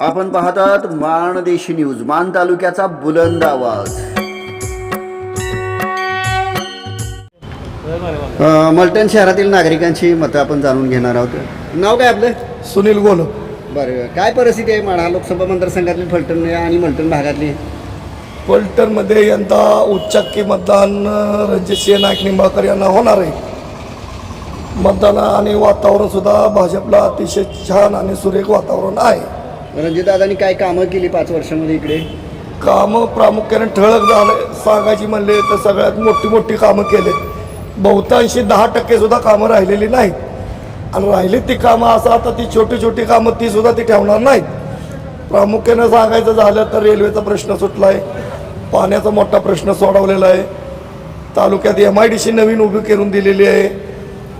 आपण पाहतात माणदेशी न्यूज मान तालुक्याचा बुलंद आवाज. मलटण शहरातील नागरिकांची मतं आपण जाणून घेणार आहोत. नाव काय आपलं? सुनील गोल. बरं काय परिस्थिती आहे माढा लोकसभा मतदारसंघातली फलटण आणि मलटण भागातली? पलटणमध्ये यंदा उच्चाक्की मतदान रणजितसिंह नाईक निंबाळकर यांना होणार आहे. मतदान आणि वातावरण सुद्धा भाजपला अतिशय छान आणि सुरेख वातावरण आहे. रणजितदादांनी काय कामं केली पाच वर्षामध्ये इकडे? कामं प्रामुख्याने ठळक झाले. सांगायची म्हणले तर सगळ्यात मोठी मोठी कामं केले. बहुतांशी दहा टक्के सुद्धा कामं राहिलेली नाहीत. आणि राहिली ती कामं असं आता ती छोटी छोटी कामं ती सुद्धा ती ठेवणार नाहीत. प्रामुख्याने सांगायचं झालं तर रेल्वेचा प्रश्न सुटला आहे पाण्याचा मोठा प्रश्न सोडवलेला आहे. तालुक्यात एम आय डी सी नवीन उभी करून दिलेली आहे.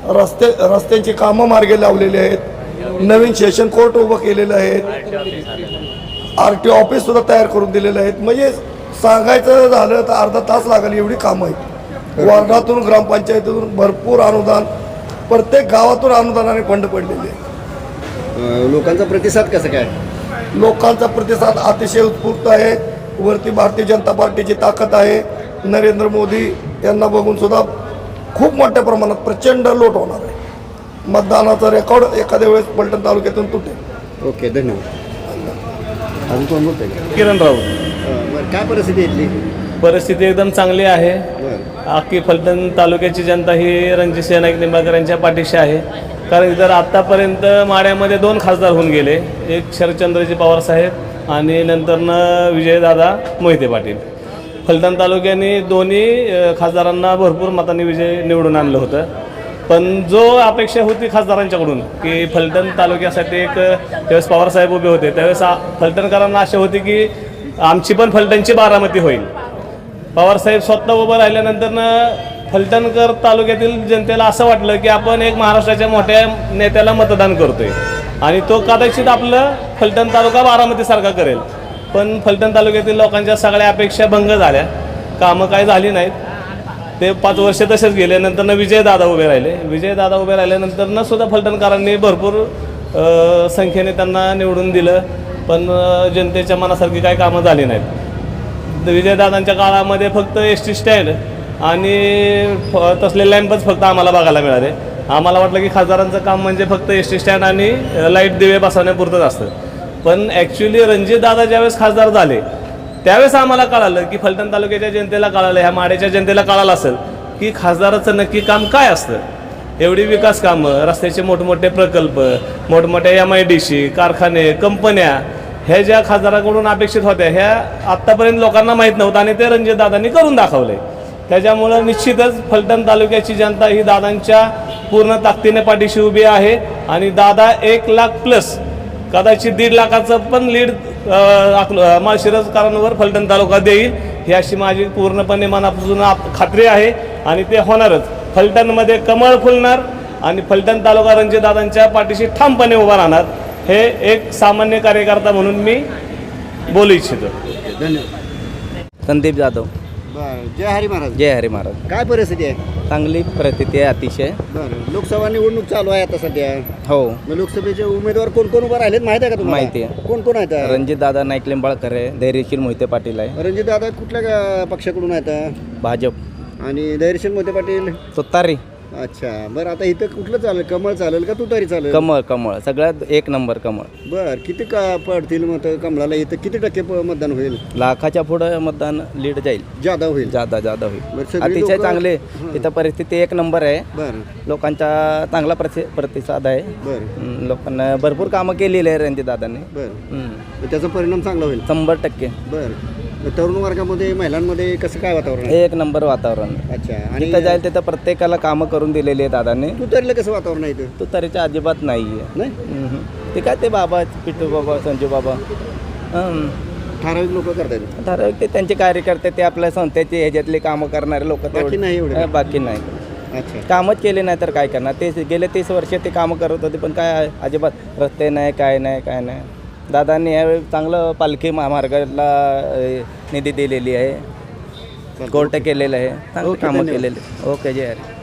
रस्ते रस्त्यांची कामं मार्गे लावलेली आहेत. नवीन सेशन कोर्ट उभं केलेलं आहे. आर टी ऑफिस सुद्धा तयार करून दिलेले आहेत म्हणजे सांगायचं झालं तर अर्धा तास लागेल एवढी कामं आहेत. वार्डातून ग्रामपंचायतीतून भरपूर अनुदान प्रत्येक गावातून अनुदानाने फंड पडलेले आहे अ, लोकांचा प्रतिसाद कसं काय? लोकांचा प्रतिसाद अतिशय उत्स्फूर्त आहे. वरती भारतीय जनता पार्टीची ताकद आहे. नरेंद्र मोदी यांना बघून सुद्धा खूप मोठ्या प्रमाणात प्रचंड लोट होणार आहे. मतदानाचा रेकॉर्ड एखाद्या वेळेस पलटण तालुक्यातून तुटेल. ओके धन्यवाद. अजून कोण बोलतंय का? किरण राऊत. अ, बरं काय परिस्थिती आहे इथली? परिस्थिती एकदम चांगली आहे. बरं. अख्खी फलटण तालुक्याची जनता ही रणजितसिंह नाईक निंबाळकर यांच्या पाठीशी आहे. कारण जर आत्तापर्यंत माड्यामध्ये दोन खासदार होऊन गेले. एक शरदचंद्रजी पवार साहेब आणि नंतरनं विजयदादा मोहिते पाटील. फलटण तालुक्याने दोन्ही अ, खासदारांना भरपूर मतांनी विजय निवडून आणलं होतं. पण जो अपेक्षा होती खासदारांच्याकडून की फलटण तालुक्यासाठी एक त्यावेळेस पवारसाहेब उभे होते त्यावेळेस फलटणकरांना आशा होती की आमची पण फलटणची बारामती होईल. पवारसाहेब स्वतः उभं राहिल्यानंतरनं फलटणकर तालुक्यातील जनतेला असं वाटलं की आपण एक महाराष्ट्राच्या मोठ्या नेत्याला मतदान करतोय. आणि तो कदाचित आपलं फलटण तालुका बारामतीसारखा करेल. पण फलटण तालुक्यातील लोकांच्या सगळ्या अपेक्षा भंग झाल्या. कामं काय झाली नाहीत. ते पाच वर्ष तसेच गेले नंतरनं विजयदादा उभे राहिले. विजयदादा उभे राहिल्यानंतरनं सुद्धा फलटणकरांनी भरपूर संख्येने त्यांना निवडून दिलं. पण जनतेच्या मनासारखी काही कामं झाली नाहीत. विजयदादांच्या काळामध्ये फक्त एस टी स्टँड आणि फ- तसले लॅम्पच फक्त आम्हाला बघायला मिळाले. आम्हाला वाटलं की खासदारांचं काम म्हणजे फक्त एस टी स्टँड आणि लाइट दिवे बसवण्यापुरतंच असतं. पण ॲक्च्युली रणजितदादा ज्यावेळेस खासदार झाले त्यावेळेस आम्हाला कळालं की फलटण तालुक्याच्या जनतेला कळालं ह्या माड्याच्या जनतेला कळालं असेल की खासदाराचं नक्की काम काय असतं. एवढी विकास कामं रस्त्याचे मोठमोठे प्रकल्प मोठमोठ्या एम आय डी सी कारखाने कंपन्या ह्या ज्या खासदाराकडून अपेक्षित होत्या ह्या आत्तापर्यंत लोकांना माहीत नव्हतं आणि ते रणजितदादांनी करून दाखवले. त्याच्यामुळं निश्चितच फलटण तालुक्याची जनता ही दादांच्या पूर्ण ताकदीने पाठीशी उभी आहे आणि दादा एक लाख प्लस कदाचित दीड लाखाचं पण लीड माळशिरसकरांवर फलटण तालुका देईल. ही अशी माझी पूर्णपणे मनापासून खात्री आहे आणि ते होणारच. फलटणमध्ये कमळ फुलणार आणि फलटण तालुका रणजितदादांच्या पाठीशी ठामपणे उभा राहणार हे एक सामान्य कार्यकर्ता म्हणून मी बोलू इच्छितो. धन्यवाद. संदीप जाधव. बरं. जय हरी महाराज. जय हरी महाराज. काय परिस्थिती आहे? चांगली परिस्थिती आहे अतिशय. बरं. लोकसभा निवडणूक चालू आहे आता सध्या. हो. मग लोकसभेचे उमेदवार कोण कोण उभं राहिलेत माहिती आहे का तुम्हाला? माहिती आहे. कोण कोण आहेत? रणजित दादा नाईक लिंबाळकर आहे धैर्यशील मोहिते पाटील आहे. रणजित दादा कुठल्या पक्षाकडून आहेत? भाजप. आणि धैर्यशील मोठे पाटील? तुतारी. अच्छा बरं आता इथं कुठलं चालेल? कमळ चालेल का तुतारी चालेल? कमळ कमळ. सगळ्यात एक नंबर कमळ. बर किती का पडतील मत कमळाला? इथं किती टक्के प- मतदान होईल? लाखाच्या पुढं मतदान लीड जाईल. जादा होईल? जादा जादा बरं, होईल सगळी अतिशय लोकं- चांगले. इथं परिस्थिती एक नंबर आहे. बर. लोकांचा चांगला प्रति प्रतिसाद आहे. बर. हम्म, लोकांना भरपूर कामं केलेली आहे रणजित दादांनी. बर. त्याचा परिणाम चांगला होईल? शंभर टक्के. बर. तरुण वर्गामध्ये महिलांमध्ये कसं काय वातावरण आहे? एक नंबर वातावरण. अच्छा आणि जिथं जाईल तिथं प्रत्येकाला कामं करून दिलेली आहे दादांनी. तुतारीला कसं वातावरण आहे इथं? तुतारीच्या अजिबात नाही? आहे नाही. ते काय ते बाबा पिट्टू बाबा संजू बाबा. ठराविक लोक करतायत. ठराविक ते त्यांचे कार्यकर्ते ते आपल्या संस्थेचे ह्याच्यातले कामं करणारे लोक बाकी नाही एवढे? बाकी नाही. अच्छा. कामच केले नाही तर काय करणार? ते गेले तीस वर्ष ते कामं करत होते पण काय अजिबात रस्ते नाही काय नाही काय नाही. दादांनी यावेळी चांगलं पालखी महामार्गाला निधी दिलेली आहे. कोर्ट केलेलं आहे. चांगली कामं. केलेली. ओके जय हरी.